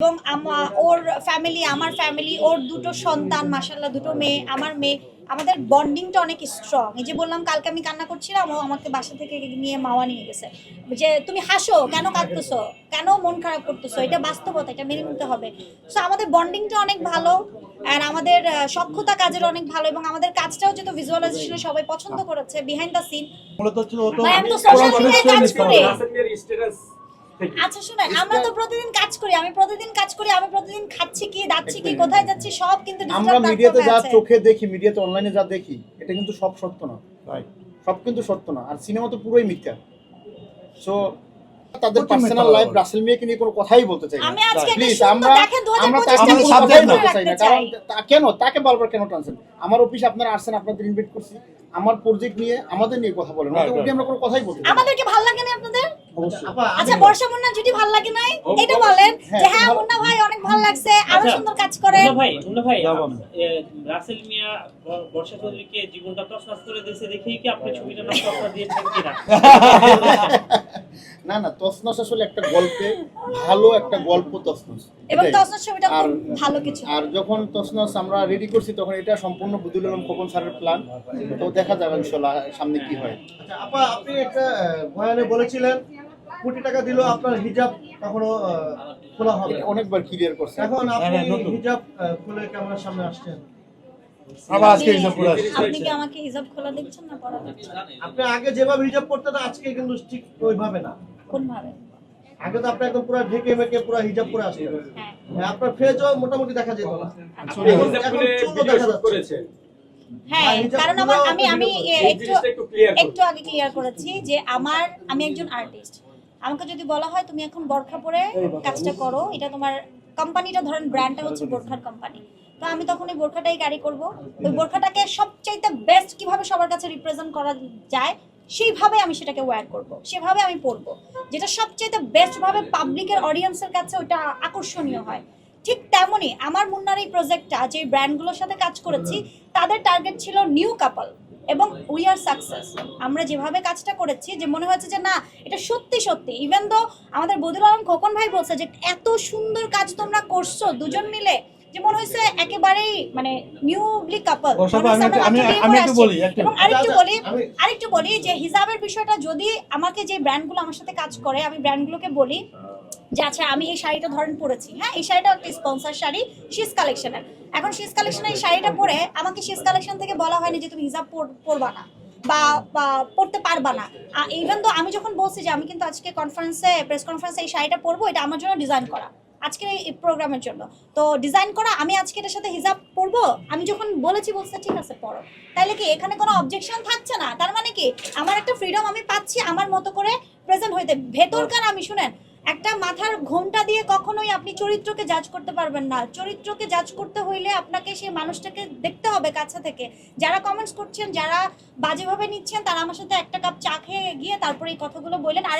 এবং ওর ফ্যামিলি আমার ফ্যামিলি ওর দুটো সন্তান মাসাল্লাহ দুটো মেয়ে আমার মেয়ে আমাদের বন্ডিংটা অনেক স্ট্রং এই যে বললাম কালকে আমি কান্না করছিলাম ও আমাকে বাসা থেকে নিয়ে মাওয়া নিয়ে গেছে। যে তুমি হাসো কেন কাঁদতেছো? কেন মন খারাপ করতেছো? এটা বাস্তবতা এটা মেনে নিতে হবে। সো আমাদের বন্ডিংটা অনেক ভালো আর আমাদের সক্ষতা কাজের অনেক ভালো এবং আমাদের কাজটাও যেহেতু ভিজুয়ালাইজেশনে সবাই পছন্দ করেছে বিহাইন্ড দ্য সিন আমি তো কাজ করি। আচ্ছা শুনেন আমরা তো প্রতিদিন কাজ করি আমি প্রতিদিন কাজ করি আমি প্রতিদিন খাচ্ছি কি দাচ্ছি কি কোথায় যাচ্ছি সব কিন্তু আমরা মিডিয়াতে যা চোখে দেখি মিডিয়াতে অনলাইনে যা দেখি এটা কিন্তু সব সত্য না ভাই। সব কিন্তু সত্য না আর সিনেমা তো পুরোই মিথ্যা। সো তাদের পার্সোনাল লাইফ রাসেল মিয়াকে নিয়ে কোনো কথাই বলতে চাই না। আমি আজকে একটা প্লিজ আমরা আমরা তাকে টা কোনো subject কথাই না। বলতে চাই না কারণ কেন? তাকে বারবার কেন টানছেন আমার অফিসে আপনারা আসছেন আপনাদের ইনভাইট করছি। আমার প্রজেক্ট নিয়ে আমাদের নিয়ে কথা বলেন। ওকে আমরা কোনো কথাই বলতে চাই আমাদেরকে ভালো লাগে না আপনাদের? আচ্ছা বর্ষা মুন্না যদি ভালো লাগে নাই এটা বলেন হ্যাঁ, যে হ্যাঁ মুন্না ভাই অনেক ভালো লাগছে আরও আচ্ছা, সুন্দর কাজ করে। মুন্না ভাই মুন্না ভাই রাসেল মিয়া বর্ষা চৌধুরীকে জীবনটা তছনছ করে দিয়েছে দেখেই কি আপনি ছবিটার নাম তছনছ দিয়েছেন কিনা? না না তসনস আসলে একটা গল্পে ভালো একটা গল্প তসনস এবং তসনস ছবিটা খুব ভালো কিছু। আর যখন তসনস আমরা রেডি করছি তখন এটা সম্পূর্ণ বুদুল আলম খোকন স্যারের প্ল্যান তো দেখা যাবে ইনশাল্লাহ সামনে কি হয়। আচ্ছা আপা আপনি একটা বয়ানে বলেছিলেন কোটি টাকা দিলেও আপনার হিজাব কখনো খোলা হবে অনেকবার ক্লিয়ার করছে। এখন আপনি হ্যাঁ, নতুন। হিজাব খুলে ক্যামেরার সামনে আসছেন? আবার আজকে আপনি- হিসাব আপনি কি আমাকে হিসাব খোলা দেখছেন না পড়া দেখছেন? আপনি আগে যেভাবে হিজাব করতেন আজকে কিন্তু ঠিক ওইভাবে না। আগে তো আপনি একদম পুরো ঢেকে মেকে পুরো হিজাব আসতেন হ্যাঁ। হ্যাঁ, আপনার ফেজও মোটামুটি দেখা যেত। না আচ্ছা। এখন এখন চুলও দেখা যাচ্ছে। হ্যাঁ কারণ আমার আমি আমি একটু একটু আগে ক্লিয়ার করেছি যে আমার আমি একজন আর্টিস্ট আমাকে যদি বলা হয় তুমি এখন বোরখা পরে কাজটা করো। এটা তোমার কোম্পানিটা ধরেন ব্র্যান্ডটা হচ্ছে বোরখার কোম্পানি তো আমি তখন ওই বোরখাটাই গাড়ি করব। ওই বোরখাটাকে সবচাইতে বেস্ট কীভাবে সবার কাছে রিপ্রেজেন্ট করা যায় সেইভাবে আমি সেটাকে ওয়্যার করব, সেভাবে আমি পরবো। যেটা সবচাইতে বেস্ট ভাবে পাবলিকের অডিয়েন্সের কাছে ওটা আকর্ষণীয় হয়। ঠিক তেমনই আমার মুন্নার এই প্রজেক্টটা যে ব্র্যান্ডগুলোর সাথে কাজ করেছি, তাদের টার্গেট ছিল নিউ কাপল এবং উই আর সাকসেস আমরা যেভাবে কাজটা করেছি যে মনে হয়েছে যে না, এটা সত্যি সত্যি। ইভেন তো আমাদের বদুল আলম খোকন ভাই বলছে যে, এত সুন্দর কাজ তোমরা করছ, দুজন মিলে যে মনে হয়েছে একেবারেই মানে নিউলি কাপল একটু এবং আরেকটু আচ্ছা, বলি আরেকটু বলি যে হিসাবের বিষয়টা যদি আমাকে যে ব্র্যান্ডগুলো আমার সাথে কাজ করে আমি ব্র্যান্ডগুলোকে বলি যে আচ্ছা আমি এই শাড়িটা ধরেন পরেছি। হ্যাঁ এই শাড়িটা একটা স্পন্সর শাড়ি শিস কালেকশনের এখন শিস কালেকশনের এই শাড়িটা পরে আমাকে শিস কালেকশন থেকে বলা হয়নি যে তুমি হিজাব পরবা না বা বা পড়তে পারবা না। ইভেন তো আমি যখন বলছি যে আমি কিন্তু আজকে কনফারেন্সে প্রেস কনফারেন্সে এই শাড়িটা পরবো এটা আমার জন্য ডিজাইন করা। আজকের এই প্রোগ্রামের জন্য। তো ডিজাইন করা, আমি আজকে এটার সাথে হিজাব পরবো? আমি যখন বলেছি বলছে, ঠিক আছে পড়ো তাহলে কি এখানে কোনো অবজেকশন থাকছে না? তার মানে কি, আমার একটা ফ্রিডম আমি পাচ্ছি আমার মতো করে প্রেজেন্ট হইতে। ভেতরকার আমি, শুনেন, একটা মাথার ঘোমটা দিয়ে কখনোই আপনি চরিত্রকে জাজ করতে পারবেন না। চরিত্রকে জাজ করতে হইলে আপনাকে সেই মানুষটাকে দেখতে হবে কাছে থেকে। যারা কমেন্টস করছেন, যারা বাজেভাবে নিচ্ছেন, তারা আমার সাথে একটা কাপ চা খেয়ে গিয়ে তারপরে এই কথাগুলো বললেন। আর